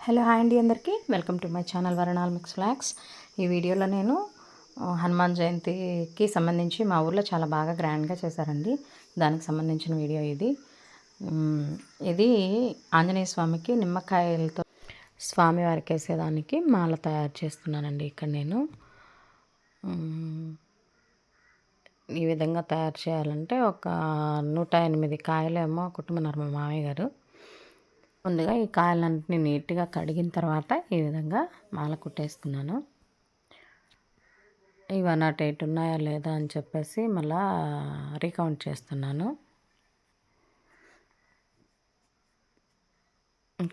Hello hi అండి అందరికీ. Welcome to my channel వరణాల్ మిక్స్ ఫ్లాక్స్ ఈ వీడియోలో నేను హనుమాన్ జయంతికి సంబంధించి మా ఊర్లో చాలా బాగా గ్రాండ్గా చేశారండి. దానికి సంబంధించిన వీడియో ఇది. ఇది ఆంజనేయ స్వామికి నిమ్మకాయలతో స్వామివారికి వేసేదానికి మాల తయారు చేస్తున్నానండి ఇక్కడ నేను. ఈ విధంగా తయారు చేయాలంటే ఒక నూట ఎనిమిది కాయలేమో కుటుంబ మా మామయ్య గారు ముందుగా ఈ కాయలన్నింటినీ నీట్గా కడిగిన తర్వాత ఈ విధంగా మాల కుట్టేసుకున్నాను. ఇవి నాట్ ఎయిట్ ఉన్నాయా లేదా అని చెప్పేసి మళ్ళా రీకౌంట్ చేస్తున్నాను.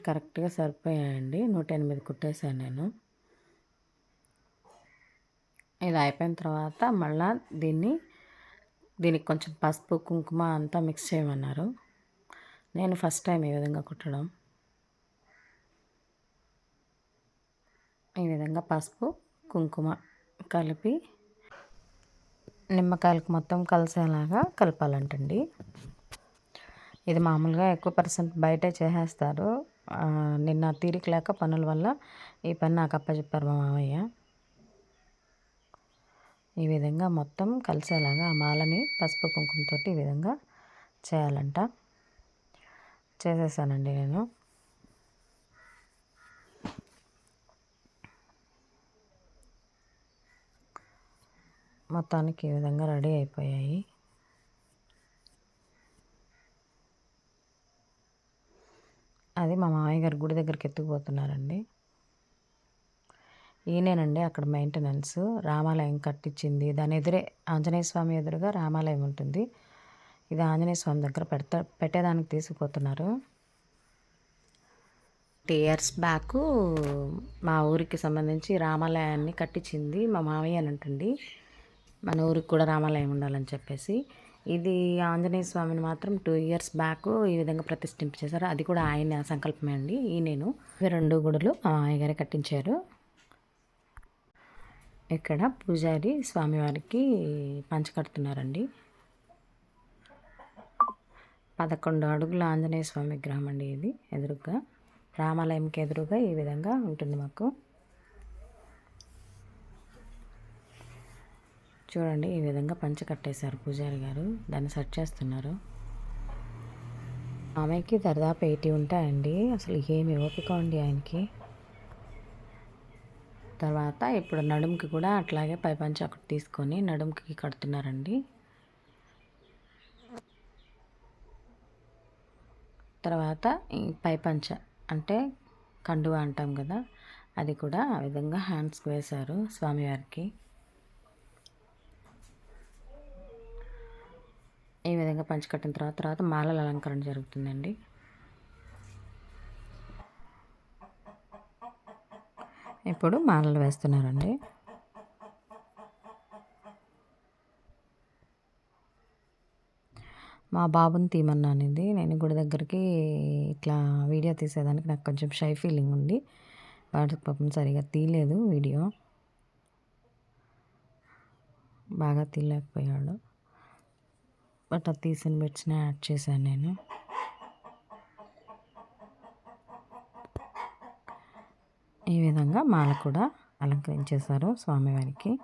కరెక్ట్గా సరిపోయాయండి. నూట ఎనిమిది కుట్టేశాను నేను. ఇది అయిపోయిన తర్వాత మళ్ళా దీన్ని దీనికి కొంచెం పసుపు కుంకుమ అంతా మిక్స్ చేయమన్నారు. నేను ఫస్ట్ టైం ఈ విధంగా కుట్టడం. ఈ విధంగా పసుపు కుంకుమ కలిపి నిమ్మకాయలకు మొత్తం కలిసేలాగా కలపాలంటండి. ఇది మామూలుగా ఎక్కువ పర్సెంట్ బయటే చేసేస్తారు. నిన్న తీరిక లేక పనుల వల్ల ఈ పని నాకు అప్పచెప్పారు మా మామయ్య. ఈ విధంగా మొత్తం కలిసేలాగా ఆ మాలని పసుపు కుంకుమతోటి ఈ విధంగా చేయాలంట. చేసేసానండి నేను. మొత్తానికి ఈ విధంగా రెడీ అయిపోయాయి. అది మా మామయ్య గారి గుడి దగ్గరికి ఎత్తుకుపోతున్నారండి. ఈయనేనండి అక్కడ మెయింటెనెన్స్ రామాలయం కట్టించింది. దాని ఎదురే ఆంజనేయ స్వామి ఎదురుగా రామాలయం ఉంటుంది. ఇది ఆంజనేయ స్వామి దగ్గర పెడతా పెట్టేదానికి తీసుకుపోతున్నారు. టూ ఇయర్స్ బ్యాక్ మా ఊరికి సంబంధించి రామాలయాన్ని కట్టించింది మా మామయ్య అని ఉంటుంది మన ఊరికి కూడా రామాలయం ఉండాలని చెప్పేసి. ఇది ఆంజనేయ స్వామిని మాత్రం టూ ఇయర్స్ బ్యాక్ ఈ విధంగా ప్రతిష్ఠింప చేశారు అది కూడా ఆయన సంకల్పమే అండి. ఈ నేను ఇవి రెండు గుడులు మా మామయ్య గారే కట్టించారు. ఇక్కడ పూజారి స్వామివారికి పంచకడుతున్నారండి పదకొండు అడుగుల ఆంజనేయ స్వామి విగ్రహం అండి ఇది ఎదురుగా. రామాలయంకి ఎదురుగా ఈ విధంగా ఉంటుంది మాకు. చూడండి ఈ విధంగా పంచ కట్టేశారు పూజారి గారు. దాన్ని సెట్ చేస్తున్నారు. ఆమెకి దరిదాపు ఎయిటీ ఉంటాయండి. అసలు ఏమి ఓపిక ఉంది ఆయనకి. తర్వాత ఇప్పుడు నడుముకి కూడా అట్లాగే పై పంచ ఒకటి తీసుకొని నడుముకి కడుతున్నారండి. తర్వాత ఈ పై పంచ అంటే కండువా అంటాం కదా అది కూడా ఆ విధంగా హ్యాండ్స్కి వేశారు స్వామివారికి. ఈ విధంగా పంచి కట్టిన తర్వాత తర్వాత మాలల అలంకరణ జరుగుతుందండి. ఇప్పుడు మాలలు వేస్తున్నారండి. మా బాబుని తీమన్నాను ఇది నేను గుడి దగ్గరికి ఇట్లా వీడియో తీసేదానికి నాకు కొంచెం షై ఫీలింగ్ ఉంది. వాడికి పాపం సరిగా తీయలేదు వీడియో. బాగా తీయలేకపోయాడు. బట్ అది తీసిన బిట్స్ని యాడ్ చేశాను నేను. ఈ విధంగా మాల కూడా అలంకరించేశారు స్వామివారికి.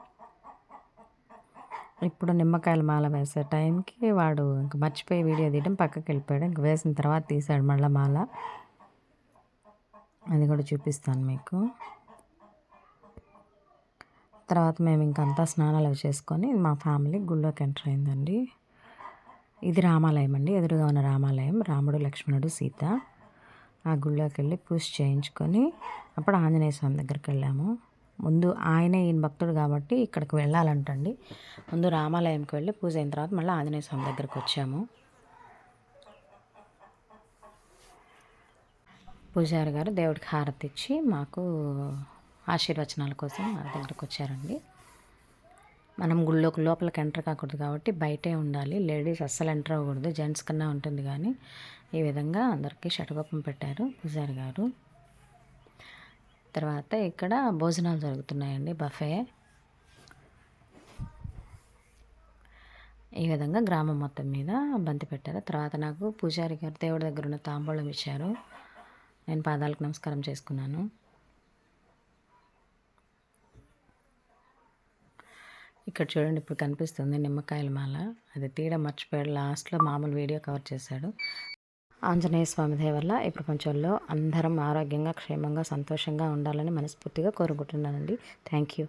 ఇప్పుడు నిమ్మకాయల మాల వేసే టైంకి వాడు ఇంక మర్చిపోయి వీడియో తీయడం పక్కకి వెళ్ళిపోయాడు ఇంక వేసిన తర్వాత తీసాడు మళ్ళీ మాల. అది కూడా చూపిస్తాను మీకు. తర్వాత మేము ఇంకంతా స్నానాలు అవి చేసుకొని మా ఫ్యామిలీ గుళ్ళోకి ఎంటర్ అయిందండి. ఇది రామాలయం అండి. ఎదురుగా ఉన్న రామాలయం రాముడు లక్ష్మణుడు సీత. ఆ గుళ్ళోకి వెళ్ళి పూజ చేయించుకొని అప్పుడు ఆంజనేయ స్వామి దగ్గరికి వెళ్ళాము. ముందు ఆయనే ఈయన భక్తుడు కాబట్టి ఇక్కడికి వెళ్ళాలంటండి. ముందు రామాలయంకి వెళ్ళి పూజ అయిన తర్వాత మళ్ళీ ఆంజనేయ స్వామి దగ్గరికి వచ్చాము. పూజారి గారు దేవుడికి హారతి ఇచ్చి మాకు ఆశీర్వచనాల కోసం మా దగ్గరకు వచ్చారండి. మనం గుళ్ళోకి లోపలికి ఎంటర్ కాకూడదు కాబట్టి బయటే ఉండాలి. లేడీస్ అస్సలు ఎంటర్ అవ్వకూడదు. జెంట్స్ కన్నా ఉంటుంది కానీ ఈ విధంగా అందరికీ షటగోపం పెట్టారు పూజారి గారు. తర్వాత ఇక్కడ భోజనాలు జరుగుతున్నాయండి బఫే. ఈ విధంగా గ్రామం మొత్తం మీద బంతి పెట్టారు. తర్వాత నాకు పూజారి గారు దేవుడి దగ్గర ఉన్న తాంబూలం ఇచ్చారు. నేను పాదాలకు నమస్కారం చేసుకున్నాను. ఇక్కడ చూడండి ఇప్పుడు కనిపిస్తుంది నిమ్మకాయల మాల. అది తీయడం మర్చిపోయాడు. లాస్ట్లో మామూలు వీడియో కవర్ చేశాడు. ఆంజనేయ స్వామి దయ వల్ల ఈ ప్రపంచంలో అందరం ఆరోగ్యంగా క్షేమంగా సంతోషంగా ఉండాలని మనస్ఫూర్తిగా కోరుకుంటున్నానండి. Thank you